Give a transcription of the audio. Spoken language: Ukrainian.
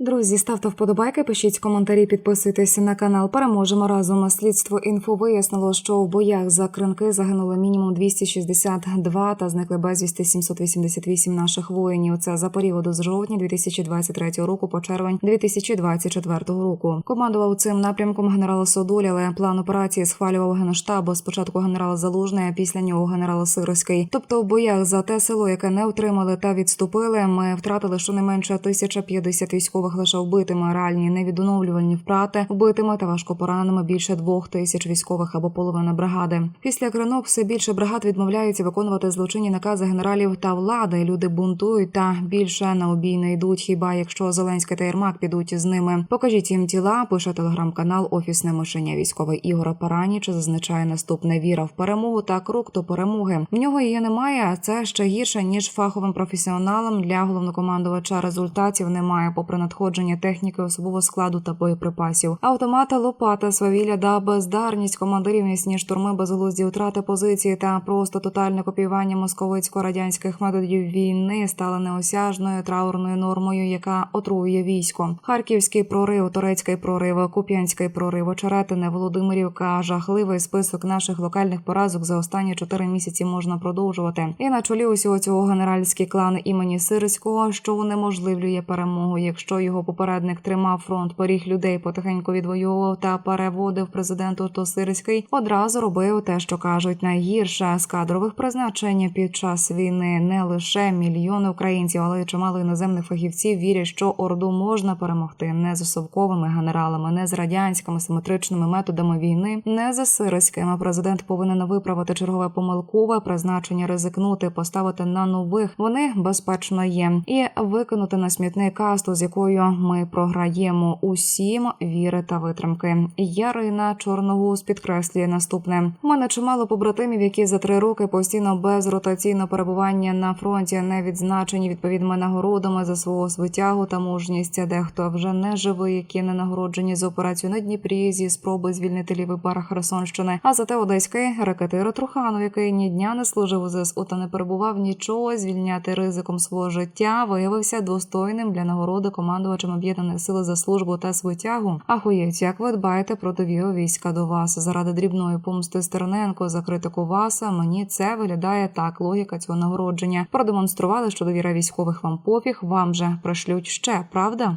Друзі, ставте вподобайки, пишіть коментарі, підписуйтесь на канал. Переможемо разом. Слідство інфо вияснило, що в боях за кринки загинули мінімум 262 та зникли безвісти 788 наших воїнів. Це за періоду з жовтня 2023 року по червень 2024 року. Командував цим напрямком генерал Содоль, але план операції схвалював генштаб. Спочатку генерал Залужний, а після нього генерал Сирський. Тобто в боях за те село, яке не втримали та відступили, ми втратили щонайменше 1050 військових лише вбитими, реальні невідновлювальні втрати, вбитими та важко пораненими більше двох тисяч військових або половина бригади. Після кринок все більше бригад відмовляються виконувати злочинні накази генералів та влади. Люди бунтують та більше на обій не йдуть. Хіба якщо Зеленський та Єрмак підуть з ними? Покажіть їм тіла. Пише телеграм-канал Офісне мишення військовий Ігора Параніч зазначає наступне віра в перемогу та крок до перемоги. В нього її немає. Це ще гірше ніж фаховим професіоналам для головнокомандувача. Результатів немає, попри надходження техніки, особового складу та боєприпасів. Автомата, лопата, свавілля да бездарність командирів міцні штурми, безглузді втрати позиції та просто тотальне копіювання московицько-радянських методів війни стали неосяжною траурною нормою, яка отруює військо. Харківський прорив, турецький прорив, Куп'янський прорив, Очеретине, Володимирівка. Жахливий список наших локальних поразок за останні чотири місяці можна продовжувати. І на чолі усього цього генеральський клан імені Сирського, що унеможливлює перемогу, якщо його попередник тримав фронт поріг людей, потихеньку відвоював та переводив президенту, то Сирський одразу робив те, що кажуть, найгірше з кадрових призначень під час війни не лише мільйони українців, але й чимало іноземних фахівців вірять, що орду можна перемогти не з совковими генералами, не з радянськими симетричними методами війни, не за сирськими. Президент повинен виправити чергове помилкове призначення, ризикнути, поставити на нових. Вони безпечно є, і викинути на смітник касту, з якою ми програємо усім віри та витримки. Ярина Чорновуз підкреслює наступне: у мене чимало побратимів, які за три роки постійно без ротаційного перебування на фронті не відзначені відповідними нагородами за свого свитягу та мужність. Дехто вже не живий, які не нагороджені за операцію на Дніпрі зі спроби звільнити лівий берег Херсонщини. А зате одеський ракетир Труханов, який ні дня не служив у ЗСУ та не перебував нічого звільняти ризиком свого життя, виявився достойним для нагороди командувачем об'єднаних сил за службу та свитягу. Ахуєть, як ви дбаєте про довіру війська до вас заради дрібної помсти Стерненко за критику вас. Мені це виглядає так. Логіка цього нагородження продемонстрували, що довіра військових вам пофіг, вам же пришлють ще, правда?